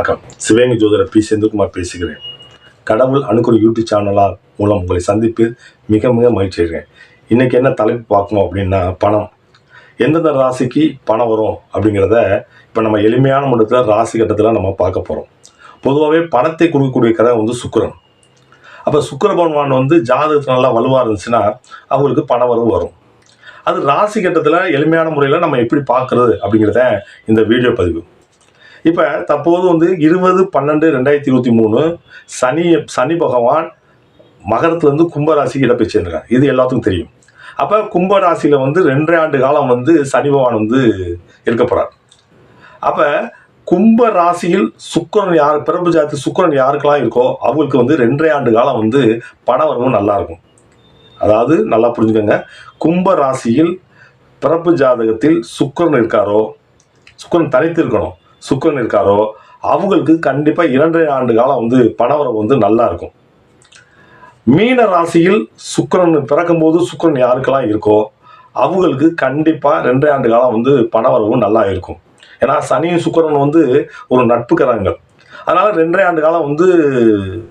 வணக்கம். சிவகங்கை ஜோதிடர் பி. செந்தில்குமார் பேசுகிறேன். கடவுள் அணுக்குற யூடியூப் சேனலாக மூலம் உங்களை சந்திப்பு மிக மிக மகிழ்ச்சி அடைகிறேன். இன்றைக்கி என்ன தலைப்பு பார்க்கணும் அப்படின்னா பணம். எந்தெந்த ராசிக்கு பணம் வரும் அப்படிங்கிறத இப்போ நம்ம எளிமையான முடத்தில் ராசி கட்டத்தில் நம்ம பார்க்க போகிறோம் பொதுவாகவே பணத்தை கொடுக்கக்கூடிய கதை வந்து சுக்கரன். அப்போ சுக்கர பகவான் வந்து ஜாதகத்தில் நல்லா வலுவாக இருந்துச்சுன்னா அவங்களுக்கு பண வரவு வரும். அது ராசி கட்டத்தில் எளிமையான முறையில் நம்ம எப்படி பார்க்குறது அப்படிங்கிறத இந்த வீடியோ பதிவு. இப்போ தற்போது வந்து இருபது பன்னெண்டு ரெண்டாயிரத்தி இருபத்தி மூணு சனி சனி பகவான் மகரத்துலேருந்து கும்பராசிக்கு இடப்பெயர்ச்சி இது எல்லாத்துக்கும் தெரியும். அப்போ கும்பராசியில் வந்து ரெண்டரை ஆண்டு காலம் வந்து சனி பகவான் வந்து இருக்க போகிறார் அப்போ கும்ப ராசியில் சுக்கிரன் யார் பிறப்பு ஜாதி சுக்கிரன் யாருக்கெல்லாம் இருக்கோ அவங்களுக்கு வந்து ரெண்டரை ஆண்டு காலம் வந்து பண வரவும் நல்லா இருக்கும். அதாவது நல்லா புரிஞ்சுக்கோங்க. கும்ப ராசியில் பிறப்பு ஜாதகத்தில் சுக்கிரன் இருக்காரோ சுக்கிரன் தனித்து இருக்கணும். சுக்கரன் இருக்காரோ அவங்களுக்கு கண்டிப்பாக இரண்டரை ஆண்டு காலம் வந்து பணவரவு வந்து நல்லா இருக்கும். மீன ராசியில் சுக்கரன் பிறக்கும்போது சுக்கரன் யாருக்கெல்லாம் இருக்கோ அவங்களுக்கு கண்டிப்பாக ரெண்டரை ஆண்டு காலம் வந்து பணவரவு நல்லா இருக்கும். ஏன்னா சனியும் சுக்கரன் வந்து ஒரு நட்பு கரங்கள் அதனால் ரெண்டரை ஆண்டு காலம் வந்து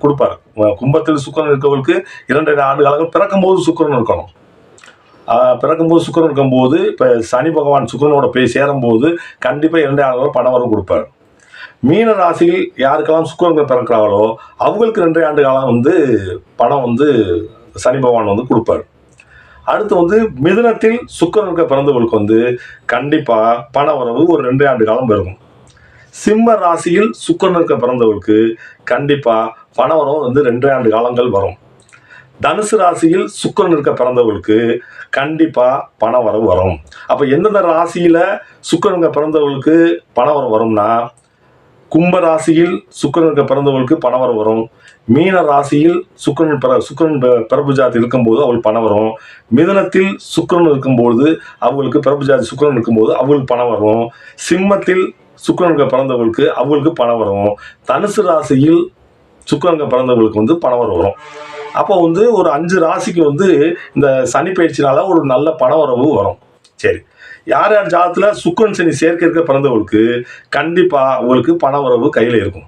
கொடுப்பாரு. கும்பத்தில் சுக்கிரன் இருக்கவங்களுக்கு இரண்டரை ஆண்டு காலங்கள் பிறக்கும்போது சுக்கரன் இருக்கணும். பிறக்கும்போது சுக்கிரன் இருக்கும்போது இப்போ சனி பகவான் சுக்கிரனோட போய் சேரும்போது கண்டிப்பாக இரண்டு ஆண்டு காலம் பணம் கொடுப்பார். மீன ராசியில் யாருக்கெல்லாம் சுக்கரங்கள் பிறக்கிறாங்களோ அவங்களுக்கு ரெண்டரை ஆண்டு காலம் வந்து பணம் வந்து சனி பகவான் வந்து கொடுப்பார். அடுத்து வந்து மிதுனத்தில் சுக்கிரன் இருக்க வந்து கண்டிப்பாக பண வரவு ஒரு ரெண்டு ஆண்டு காலம் இருக்கும் சிம்ம ராசியில் சுக்கிரன் இருக்க கண்டிப்பாக பண வரவு வந்து ரெண்டரை ஆண்டு காலங்கள் வரும். தனுசு ராசியில் சுக்கரன் இருக்க பிறந்தவங்களுக்கு கண்டிப்பாக பண வரவு வரும். அப்போ எந்தெந்த ராசியில் சுக்கிரன் பிறந்தவர்களுக்கு பிறந்தவங்களுக்கு பண வரவு வரும்னா கும்ப ராசியில் சுக்கிரன் இருக்க பிறந்தவர்களுக்கு பணம் வரும். மீன ராசியில் சுக்கரன் பிற சுக்கிரன் பிறப்பு ஜாதி இருக்கும்போது அவள் பணம் வரும். மிதனத்தில் சுக்கரன் இருக்கும்போது அவங்களுக்கு பிறப்பு ஜாதி சுக்கரன் இருக்கும்போது அவங்களுக்கு பணம் வரும். சிம்மத்தில் சுக்கரனுக்கு பிறந்தவர்களுக்கு அவங்களுக்கு பணம் வரும். தனுசு ராசியில் சுக்கிரன் பிறந்தவர்களுக்கு பிறந்தவங்களுக்கு வந்து பணம் வரும். அப்போ வந்து ஒரு அஞ்சு ராசிக்கு வந்து இந்த சனி பயிற்சினால ஒரு நல்ல பண வரவு வரும். சரி. யார் யார் ஜாதத்தில் சுக்கன் சனி சேர்க்க இருக்க பிறந்தவங்களுக்கு கண்டிப்பாக அவங்களுக்கு பண வரவு கையில் இருக்கும்.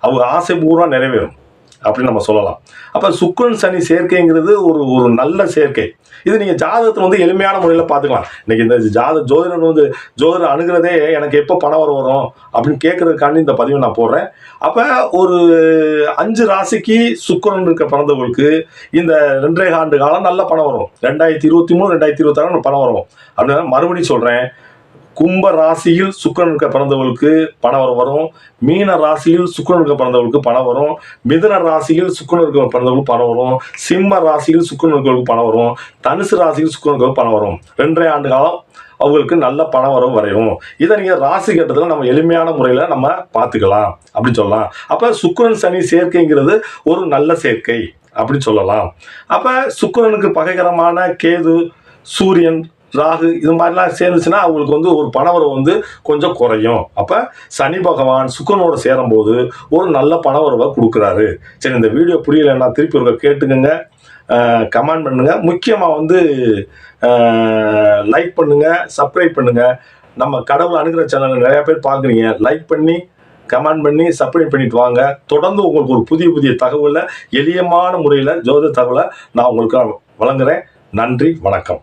அவங்க ஆசை பூர்வம் நிறைவேறும். அப்படின்னு நம்ம சொல்லலாம். அப்போ சுக்ரன் சனி சேர்க்கைங்கிறது ஒரு ஒரு நல்ல சேர்க்கை. இது நீங்கள் ஜாதகத்தில் வந்து எளிமையான முறையில் பார்த்துக்கலாம். இன்னைக்கு இந்த ஜாத ஜோதிடர் வந்து ஜோதிடர் அணுகிறதே எனக்கு எப்போ பணம் வர வரும் அப்படின்னு கேட்கறதுக்காண்டி இந்த பதிவை நான் போடுறேன். அப்போ ஒரு அஞ்சு ராசிக்கு சுக்கரன் இருக்க பிறந்தவங்களுக்கு இந்த ரெண்டரை ஆண்டு காலம் நல்ல பணம் வரும். ரெண்டாயிரத்தி இருபத்தி மூணு ரெண்டாயிரத்தி இருபத்தாறு பணம் வரும். அப்படின்னு மறுபடியும் சொல்கிறேன் கும்ப ராசியில் சுக்கரனுக்கு இருக்க பிறந்தவங்களுக்கு பணம் வரும் மீன ராசியில் சுக்கரனுக்கு பிறந்தவர்களுக்கு பணம் வரும். மிதுன ராசியில் சுக்கரனுக்கு இருக்க பிறந்தவங்களுக்கு பணம் வரும். சிம்ம ராசியில் சுக்கரனுக்கு பணம் வரும். தனுசு ராசியில் சுக்கரனுக்கு பணம் வரும். ரெண்டரை ஆண்டு காலம் அவங்களுக்கு நல்ல பணம் வரவு வரையும். இதை நீங்கள் ராசி கட்டத்தில் நம்ம எளிமையான முறையில் நம்ம பார்த்துக்கலாம். அப்படின்னு சொல்லலாம். அப்போ சுக்கரன் சனி சேர்க்கைங்கிறது ஒரு நல்ல சேர்க்கை. அப்படின்னு சொல்லலாம். அப்போ சுக்கரனுக்கு பகைகரமான கேது சூரியன் ராகு இது மாதிரிலாம் சேர்ந்துச்சுன்னா அவங்களுக்கு வந்து ஒரு பணவரவு வந்து கொஞ்சம் குறையும். அப்போ சனி பகவான் சுக்கரனோட சேரும்போது ஒரு நல்ல பணவரவை கொடுக்குறாரு. சரி இந்த வீடியோ புரியலைன்னா திருப்பி ஒரு கேட்டுக்கோங்க. கமெண்ட் பண்ணுங்கள் முக்கியமாக வந்து லைக் பண்ணுங்கள் சப்ஸ்கிரைப் பண்ணுங்கள் நம்ம கடவுள் அணுகிற சேனல் நிறையா பேர் பார்க்குறீங்க லைக் பண்ணி கமெண்ட் பண்ணி சப்ஸ்கிரைப் பண்ணிட்டு வாங்க. தொடர்ந்து உங்களுக்கு ஒரு புதிய புதிய தகவலை எளியமான முறையில் ஜோத தகவலை நான் உங்களுக்கு வழங்குறேன். நன்றி வணக்கம்.